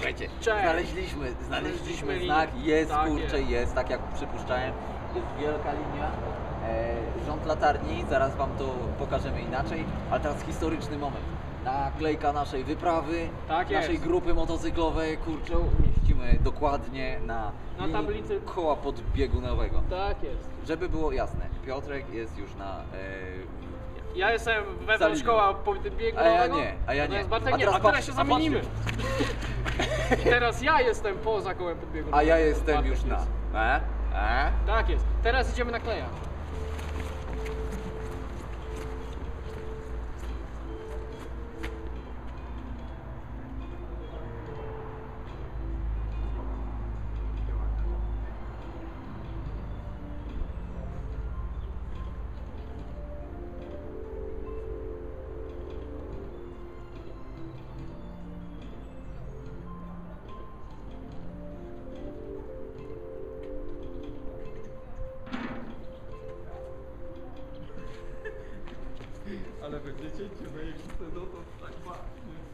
Słuchajcie, Cześć. znaleźliśmy, znaleźliśmy Znaleźliśmy znak, linię. jest, Tak kurczę, jest. jest. tak jak przypuszczałem. Jest wielka linia, e, rząd latarni, zaraz wam to pokażemy inaczej, ale teraz historyczny moment. Naklejka naszej wyprawy, Tak naszej jest. grupy motocyklowej, kurczę, umieścimy dokładnie na, Na linii tablicy. koła podbiegunowego. Tak jest. Żeby było jasne, Piotrek jest już na... E, Ja jestem wewnątrz szkoła biegu A ja nie, a ja nie. Natomiast Bartek A nie, teraz a teraz patrz- się a zamienimy. Teraz ja jestem poza kołem podbiegu. a ja jestem już na... jest. E? E? Tak jest. Teraz idziemy na kleja. Ale będzie cięcie zajebiste, no to tak ma. nie?